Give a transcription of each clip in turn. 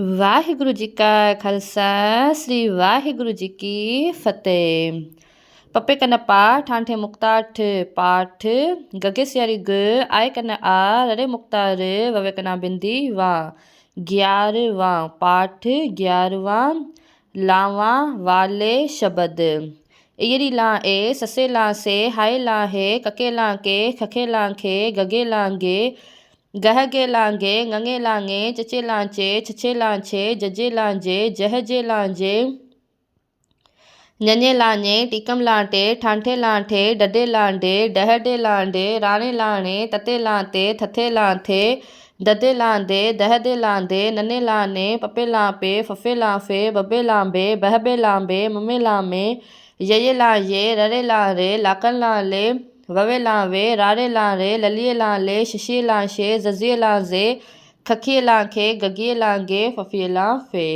ਵਾਹਿਗੁਰੂ ਜੀ ਕਾ ਖਾਲਸਾ, ਸ੍ਰੀ ਵਾਹਿਗੁਰੂ ਜੀ ਕੀ ਫਤਿਹ। ਪੱਪੇ ਕਨ ਪਾ ਠਾਂਠੇ ਮੁਕਤਾ ਪਾਠ, ਗਗੇ ਸਿਆਰੀ ਗ, ਆਏ ਕਨ ਆ, ਰੜੇ ਮੁਕਤਾ ਵਵੇ ਕਨਾ ਬਿੰਦੀ ਵਾ। 11ਵਾਂ ਪਾਠ 11ਵਾਂ ਲਾਵਾਂ ਵਾਲੇ ਸ਼ਬਦ। ਈਰੀ ਲਾ ਏ, ਸਸੇ ਲਾ ਸੇ, ਹਾਏ ਲਾ ਹੈ, ਕਕੇ ਲਾ ਕੇ, ਖਖੇ ਲਾ ਖੇ, ਗਗੇ ਲਾਂਗੇ ਗਹਗੇ ਲਾਂਗੇ ਗੰਗੇ ਲਾਂਗੇ ਚਚੇ ਲਾਂਚੇ ਛਛੇ ਲਾਂਚੇ ਜਜੇ ਲਾਂਜੇ ਜਹਜੇ ਲਾਂਜੇ ਨਨੇ ਲਾਣੇ ਟਿਕਮ ਲਾਂਟੇ ਠਾਂਠੇ ਲਾਂਠੇ ਡੱਡੇ ਲਾਂਡੇ ਡਹਡੇ ਲਾਂਡੇ ਰਾਣੇ ਲਾਣੇ ਤਤੇ ਲਾਂਤੇ ਥਥੇ ਲਾਂਥੇ ਦਦੇ ਲਾਂਦੇ ਦਹਦੇ ਲਾਂਦੇ ਨਨੇ ਲਾਣੇ ਪਪੇ ਲਾਂਪੇ ਫਫੇ ਲਾਂਫੇ ਬੱਬੇ ਲਾਂਬੇ ਬਹਬੇ ਲਾਂਬੇ ਮੰਮੇ ਲਾਮੇ ਯਯੇ ਲਾਂਯੇ ਰਰੇ ਲਾਂਰੇ ਲਾਕਨ ووے لاں وے رارے لاں رے للیے لاں لے ششیے لاں شے ززیے لاں زے کھکیے لاں کھے گگیے لاں گے ففیے لاں فے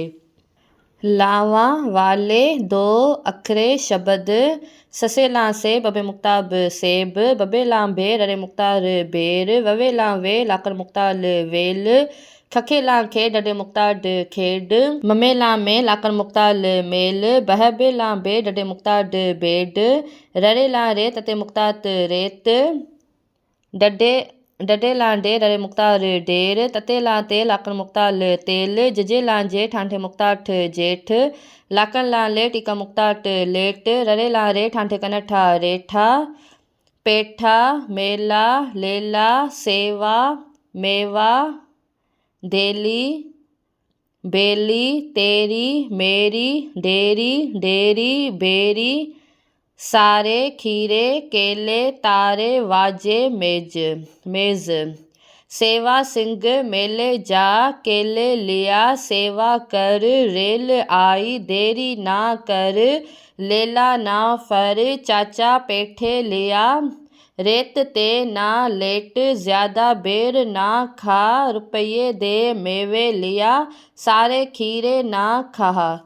ਖਖੀਏ ਲਾਂਖੇ ਗੱਗੀਏ ਲਾਂਗੇ ਫਫੀਏ ਲਾਂਫੇ ਲਾਵਾਂ ਵਾਲੇ ਦੋ ਅਖਰੇ ਸ਼ਬਦ, ਸਸੇ ਲਾਂਸੇ ਬਬੇ ਮੁਕਤਾਬ ਸੇਬ, ਬਬੇ ਲਾਂਬੇ ਰਰੇ ਮੁਕਤਾਰ ਬੇਰ, ਵਵੇ ਲਾਂਵੇ ਲਾਕਰ ਮੁਕਤਾਲ ਵੇਲ, ਖਖੇ ਲਾਂਖੇ ਡਡੇ ਮੁਕਤਾਡ ਖੇਡ, ਮਮੇ ਲਾਮੇ ਲਾਕਰ ਮੁਕਤਾਲ ਮੇਲ, ਬਹਬੇ ਲਾਂਬੇ ਡਡੇ ਮੁਕਤਾਡ ਬੇਡ ਰਰੇ ਲਾਂਰੇ ਤਤੇ ਮੁਕਤਾਤ ਰੇਤ ਡੱਡੇ ਡਡੇ ਲਾਂਡੇ ਰਰੇ ਮੁਕਤਾਰ ਡੇਰ ਤਤੇ ਲਾਂਤੇ ਲਾਕਰ ਮੁਕਤਾਲ ਤੇਲ ਜਜੇ ਲਾਂਜੇ ਠਾਂਠੇ ਮੁਕਤਾਠ ਜੇਠ ਲਾਕਨ ਲਾਂਲੇ ਟਿਕਾ ਮੁਕਤਾਟ ਲੇਟ ਰਰੇ ਲਾਂਰੇ ਠਾਂਠੇ ਕਨਠਾ ਰੇਠਾ ਪੇਠਾ ਮੇਲਾ ਲੇਲਾ ਸੇਵਾ ਮੇਵਾ ਦੇਲੀ ਬੇਲੀ ਤੇਰੀ ਮੇਰੀ ਡੇਰੀ ਡੇਰੀ ਬੇਰੀ सारे खीरे, केले, तारे, वाजे, मेज, मेज़। सेवा सिंह मेले जा, केले लिया, सेवा कर, रेल आई, देरी ना कर, लेला ना फर, चाचा पेठे लिया। रेत ते ना लेट, ज़्यादा बेर ना खा, रुपये दे मेवे लिया। सारे खीरे ना खा।